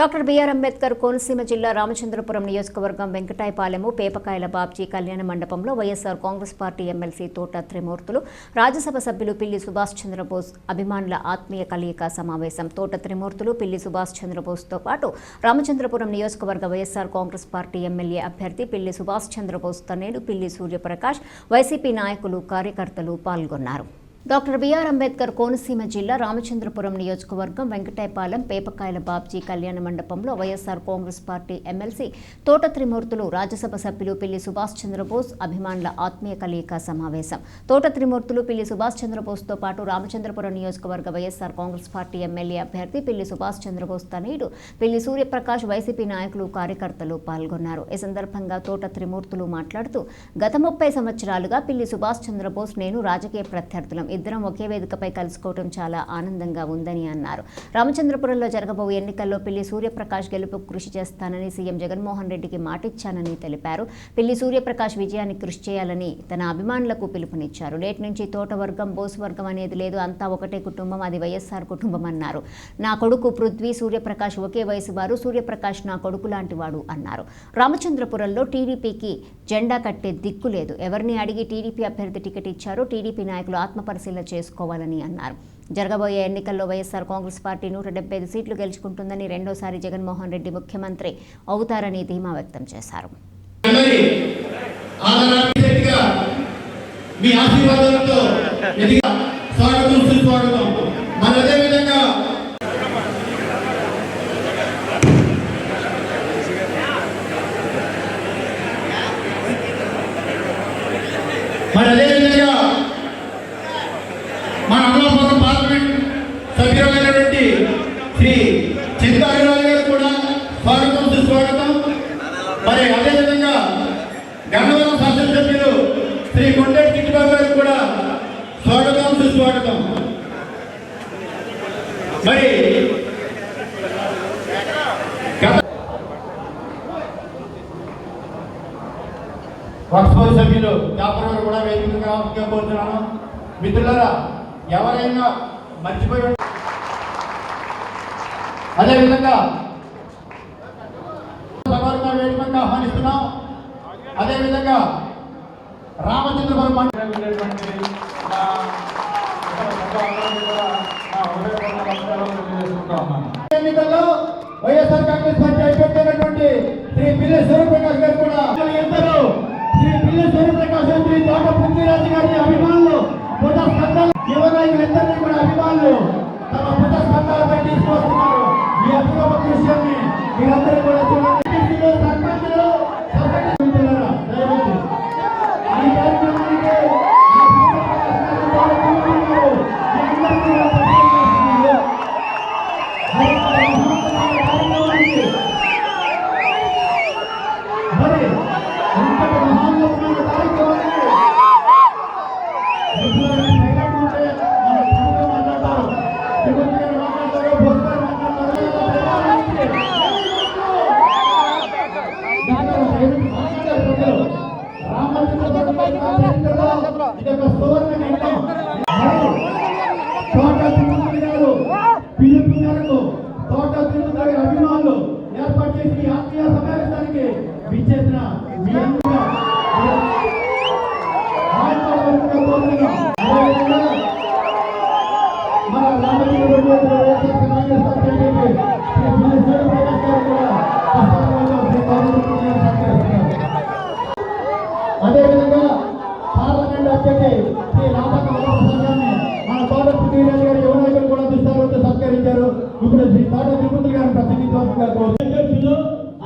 Doctor BR Ambedkar Konaseema జిల్లా రామచంద్రపురం నియోజకవర్గం వెంకటాయపాలెము పేపకాయల బాబ్జీ కళ్యాణ మండపంలో వైఎస్ఆర్ కాంగ్రెస్ పార్టీ ఎమ్మెల్సీ తోట త్రిమూర్తులు రాజ్యసభ సభ్యులు పిల్లి సుభాష్ చంద్రబోస్ అభిమానుల ఆత్మీయ కలయిక సమావేశం. తోట త్రిమూర్తులు పిల్లి సుభాష్ చంద్రబోస్తో పాటు రామచంద్రపురం నియోజకవర్గ వైఎస్ఆర్ కాంగ్రెస్ పార్టీ ఎమ్మెల్యే అభ్యర్థి పిల్లి సుభాష్ చంద్రబోస్ తనేడు పిల్లి సూర్యప్రకాష్ వైసీపీ నాయకులు కార్యకర్తలు పాల్గొన్నారు. డాక్టర్ బిఆర్ అంబేద్కర్ కోనసీమ జిల్లా రామచంద్రపురం నియోజకవర్గం వెంకటాయపాలెం పేపకాయల బాబ్జీ కళ్యాణ మండపంలో వైఎస్ఆర్ కాంగ్రెస్ పార్టీ ఎమ్మెల్సీ తోట త్రిమూర్తులు రాజ్యసభ సభ్యులు పిల్లి సుభాష్ చంద్రబోస్ అభిమానుల ఆత్మీయ కలయిక సమావేశం. తోట త్రిమూర్తులు పిల్లి సుభాష్ చంద్రబోస్తో పాటు రామచంద్రపురం నియోజకవర్గ వైఎస్ఆర్ కాంగ్రెస్ పార్టీ ఎమ్మెల్యే అభ్యర్థి పిల్లి సుభాష్ చంద్రబోస్ తనయుడు పిల్లి సూర్యప్రకాష్ వైసీపీ నాయకులు కార్యకర్తలు పాల్గొన్నారు. ఈ సందర్భంగా తోట త్రిమూర్తులు మాట్లాడుతూ గత ముప్పై సంవత్సరాలుగా పిల్లి సుభాష్ చంద్రబోస్ నేను రాజకీయ ప్రత్యర్థులం. ఇద్దరం ఒకే వేదికపై కలుసుకోవడం చాలా ఆనందంగా ఉందని అన్నారు. రామచంద్రపురంలో జరగబోయే ఎన్నికల్లో పిల్లి సూర్యప్రకాష్ గెలుపుకు కృషి చేస్తానని సీఎం జగన్మోహన్ రెడ్డికి మాటిచ్చానని తెలిపారు. పిల్లి సూర్యప్రకాష్ విజయానికి కృషి చేయాలని తన అభిమానులకు పిలుపునిచ్చారు. నేటి నుంచి తోటవర్గం బోసువర్గం అనేది లేదు. అంతా ఒకటే కుటుంబం. అది వైఎస్ఆర్ కుటుంబం అన్నారు. నా కొడుకు పృథ్వీ సూర్యప్రకాష్ ఒకే వయసు వారు. సూర్యప్రకాష్ నా కొడుకు లాంటివాడు అన్నారు. రామచంద్రపురంలో టీడీపీకి జెండా కట్టే దిక్కు లేదు. ఎవరిని అడిగి టీడీపీ అభ్యర్థి టికెట్ ఇచ్చారో టీడీపీ నాయకులు పరిశీలన చేసుకోవాలని అన్నారు. జరగబోయే ఎన్నికల్లో వైఎస్ఆర్ కాంగ్రెస్ పార్టీ నూట డెబ్బై ఐదు సీట్లు గెలుచుకుంటుందని రెండోసారి జగన్మోహన్ రెడ్డి ముఖ్యమంత్రి అవుతారని ధీమా వ్యక్తం చేశారు. మీ ఆశీర్వాదాలతో స్వాగతం సుస్వాగతం. మన అదే విధంగా అదేవిధంగా మన అమలాపురం పార్లమెంట్ సభ్యులైనటువంటి శ్రీ చింతాగిరాజు గారు కూడా స్వాగతం సుస్వాగతం. మరి అదేవిధంగా గన్నవరం శాసనసభ్యులు శ్రీ కొండేటి చిట్టిబాబు గారు కూడా స్వాగతం సుస్వాగతం. మరి గత వర్క్స్ఫోర్స్ సభ్యులు జాపర్ కూడా వేదికగా కోరుతున్నాను మిత్రులారా ఎవరైనా మర్చిపోయి అదేవిధంగా సభాగా వేదికగా ఆహ్వానిస్తున్నాం. అదేవిధంగా రామచంద్రపురం మండలం ఉండేటువంటి నా ఎన్నికల్లో వైఎస్ఆర్ కాంగ్రెస్ పార్టీ అయిపోతున్నటువంటి శ్రీ పిల్లి సూర్యప్రకాష్ గారు కూడా ఇద్దరు శ్రీ పిల్లి సూర్యప్రకాష్ శ్రీ తోట పృథ్వీరాజు గారి అభిమానులు పుట స్కందాలు యువ నాయకులందరినీ కూడా అభిమానులు తమ పుట స్కందాలపై తీసుకొస్తున్నారు మీరందరూ కూడా చూడండి. Mira, pastor, అధ్యక్షులు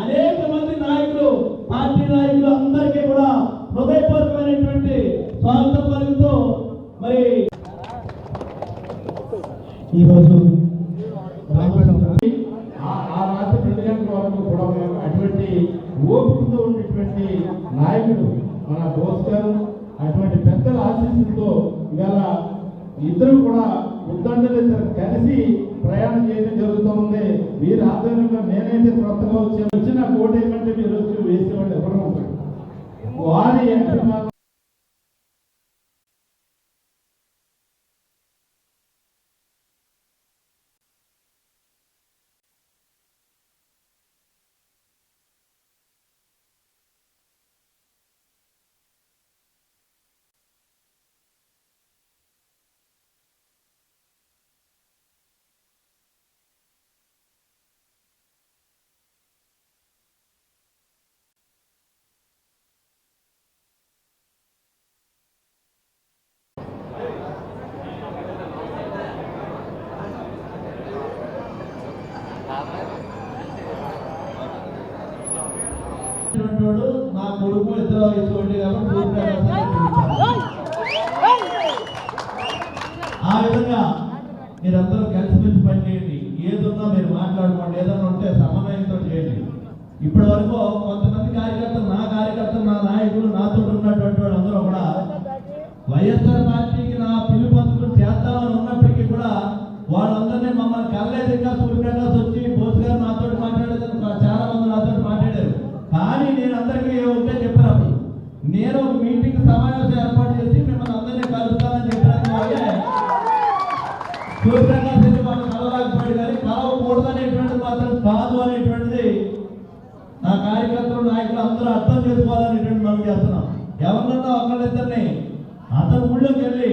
అనేక మంది నాయకులు పార్టీ నాయకులు అందరికీ కూడా హృదయపూర్వకమైనటువంటి స్వాగతం పలుకుతూ మరి ఈరోజు ఆ ఆ రాష్ట్ర ప్రెసిడెంట్ వరకు కూడా అటువంటి ఓపికతో ఉన్నటువంటి నాయకుడు మన బోస్ గారు అటువంటి పెద్దల ఆశీస్సులతో ఇవాళ ఇద్దరు కూడా ఉద్దండలు కలిసి ప్రయాణం చేయడం జరుగుతుంది. వీరి ఆధ్వర్యంలో నేనైతే కొత్తగా వచ్చి వచ్చిన ఓటు ఏమంటే మీరు నా ఇద్దరు ఇటువంటి ఆ విధంగా మీరందరూ కలిసిమెలిసి పనిచేయండి. ఏదున్నా మీరు మాట్లాడుకోండి. ఏదన్నా ఉంటే సమన్వయంతో చేయండి. ఇప్పటి వరకు కొంతమంది కార్యకర్తలు నా కార్యకర్తలు నా నాయకులు నాతో ఉన్నటువంటి వాళ్ళందరూ కూడా వైఎస్ఆర్ మీటింగ్ సమావేశం ఏర్పాటు చేసి మిమ్మల్ని అందరినీ కలుస్తానని చెప్పడానికి వాళ్ళే సూర్యప్రకాశ్ రెడ్డి మనం కలవలేకపోయాడు కానీ కలవకూడదు అనేటువంటిది మాత్రం కాదు అనేటువంటిది నా కార్యకర్తలు నాయకులు అందరూ అర్థం చేసుకోవాలనేటువంటి మనం చేస్తున్నాం. ఎవరినన్నా ఒకళ్ళిద్దరిని అతను ఊళ్ళోకి వెళ్ళి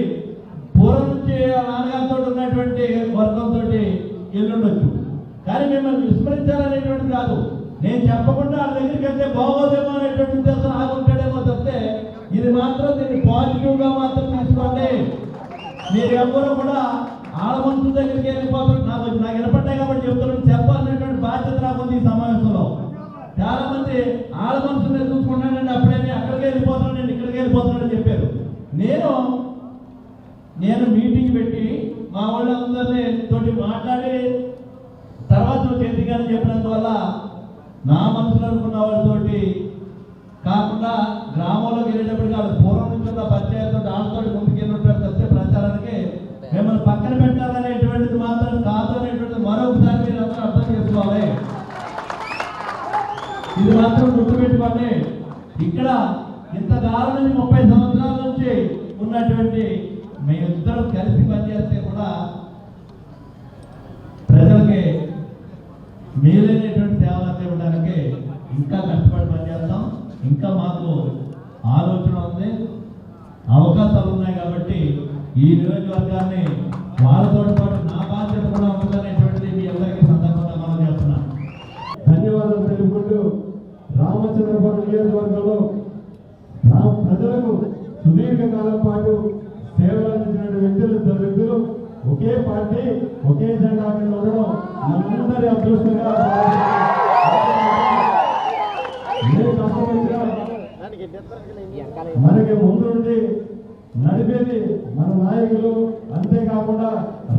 పూర్వం నుంచి ఆ నాన్నగారితో ఉన్నటువంటి వర్గంతో వెళ్ళుండొచ్చు కానీ మిమ్మల్ని విస్మరించాలనేటువంటిది కాదు. నేను చెప్పకుండా వాళ్ళ దగ్గరికి వెళ్తే బాగోదేమో అనేటువంటి ఉద్దేశం ఆగుంటాడు ఇది మాత్రం దీన్ని పాజిటివ్గా మాత్రం తీసుకోండి. మీరు ఎవరు కూడా ఆడ మనుషుల దగ్గరికి వెళ్ళిపోతారు. నాకు నాకు వినపడ్డాయి కాబట్టి చెప్తున్నాను. చెప్పాలనేటువంటి బాధ్యత నాకు ఈ సమావేశంలో. చాలా మంది ఆడ మనుషులు చూసుకుంటానండి. అప్పుడే అక్కడికి వెళ్ళిపోతున్నాను నేను ఇక్కడికి వెళ్ళిపోతున్నానని చెప్పారు. నేను నేను మీటింగ్ పెట్టి మా వాళ్ళందరినీ తోటి మాట్లాడి తర్వాత నువ్వు చేతిగానే చెప్పినందువల్ల నా మనసులో అనుకున్న వాళ్ళతోటి కాకుండా గ్రామంలోకి వెళ్ళేటప్పటికి వాళ్ళ పూర్వం నుంచి ఉన్న పంచాయతీ దాంతో ముందుకెళ్ళినట్టు తప్పితే ప్రచారానికి మిమ్మల్ని పక్కన పెట్టాలనేటువంటిది మాత్రం కాదు అనేటువంటిది మరొకసారి మీరు అందరూ అర్థం చేసుకోవాలి. ఇది మాత్రం గుర్తుపెట్టుకోండి. ఇక్కడ ఇంతకాలం నుంచి ముప్పై సంవత్సరాల నుంచి ఉన్నటువంటి మేమిద్దరం కలిసి పనిచేస్తే కూడా ప్రజలకి మేలైనటువంటి సేవలు అందివ్వడానికి ఇంకా కష్టం. ఇంకా మాకు ఆలోచన ఉంది అవకాశాలు ఉన్నాయి కాబట్టి ఈ నియోజకవర్గాన్ని వాళ్ళతో పాటు నా బాధ్యత కూడా ఉంటుందనేటువంటిది మీ అందరికీ సందర్భంగా మనం చేస్తున్నాం. ధన్యవాదాలు తెలుపుకుంటూ రామచంద్రపురం నియోజకవర్గంలో ప్రజలకు సుదీర్ఘ కాలం పాటు సేవలు అందించిన వ్యక్తులు ఇద్దరు వ్యక్తులు ఒకే పార్టీ ఒకే జెండా మీద ఉండడం మనందరి అదృష్టంగా మనకి ముందు నుండి నడిపేది మన నాయకులు. అంతేకాకుండా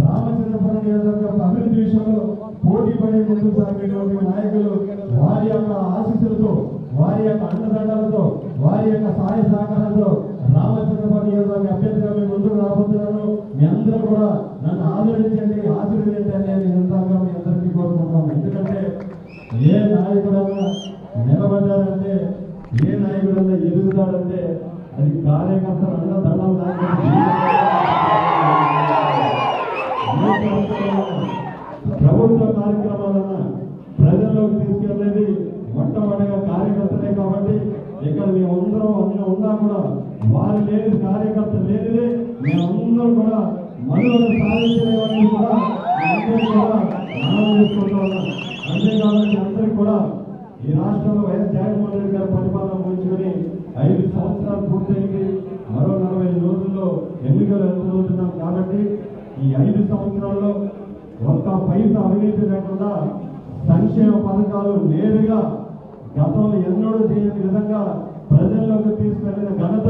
రామచంద్రపురం నియోజకవర్గ అభివృద్ధి విషయంలో పోటీ పడే ముందు సాగేటువంటి నాయకులు. వారి యొక్క ఆశీస్సులతో వారి యొక్క అండదండలతో వారి యొక్క సహాయ సహకారంతో రామచంద్రపురం నియోజకవర్గ అభ్యర్థిగా మీ ముందుకు రాబోతున్నాను. మీ అందరూ కూడా నన్ను ఆదరించండి ఆశీర్వదించండి అని నిరంతరంగా మీ అందరికీ కోరుకుంటున్నాను ఎందుకంటే ఏ నాయకుడన్నా నిలబడ్డారంటే ఏ నాయకుడన్నా ఎదుగుతాడంటే అది కార్యకర్తలు అన్న దండం ప్రభుత్వ కార్యక్రమాలన్నా ప్రజల్లోకి తీసుకెళ్ళేది మొట్టమొదటిగా కార్యకర్తలే కాబట్టి ఇక్కడ మేమందరం అన్న ఉన్నా కూడా వారు లేని కార్యకర్త లేనిదే మేమందరం కూడా మనుగడ సాధించలేవన్నీ కూడా మేమందరం కూడా మనం చేసుకుంటూ ఉన్నాం అంతేకాకుండా అందరికీ కూడా ఈ రాష్ట్రంలో వైఎస్ జగన్మోహన్ రెడ్డి గారి పరిపాలన ముగించుకొని ఐదు సంవత్సరాలు పూర్తయింది. మరో నలభై రోజుల్లో ఎన్నికలు ఎదుర్కొంటున్నాం కాబట్టి ఈ ఐదు సంవత్సరాల్లో ఒక్క పైస అవినీతి లేకుండా సంక్షేమ పథకాలు నేరుగా గతంలో ఎన్నడూ చేయని విధంగా ప్రజల్లోకి తీసుకెళ్ళిన ఘనత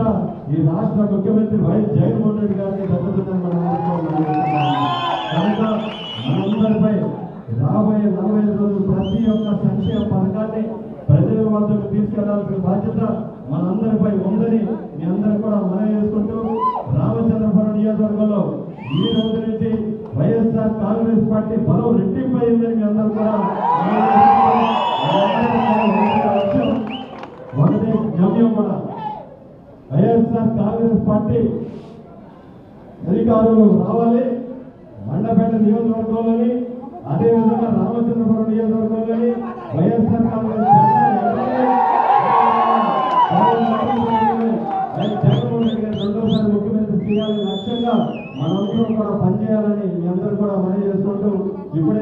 ఈ రాష్ట్ర ముఖ్యమంత్రి వైఎస్ జగన్మోహన్ రెడ్డి గారికి దక్కుతుందని మనం కనుక మనందరిపై రాబోయే నలభై ఐదు రోజులు ప్రతి ఒక్క సంక్షేమ పథకాన్ని ప్రజల వద్దకు తీసుకెళ్ళాల్సిన బాధ్యత మనందరిపై ఉందని మీ అందరూ కూడా మనం చేసుకుంటూ రామచంద్రపురం నియోజకవర్గంలో ఈ రోజు నుంచి వైఎస్ఆర్ కాంగ్రెస్ పార్టీ బలం రెట్టింపు మీ అందరూ కూడా మనవి ఒకటే గమ్యం కూడా వైఎస్ఆర్ కాంగ్రెస్ పార్టీ అధికారులు రావాలి. మండపేట నియోజకవర్గంలోని అదేవిధంగా రామచంద్రపురం నియోజకవర్గంలోని వైఎస్ఆర్ కాంగ్రెస్ జగన్మోహన్ రెడ్డి గారు రెండోసారి ముఖ్యమంత్రి చేయాలని లక్ష్యంగా మనందరం కూడా పనిచేయాలని మీ అందరూ కూడా మనవి చేసుకుంటూ ఇప్పుడే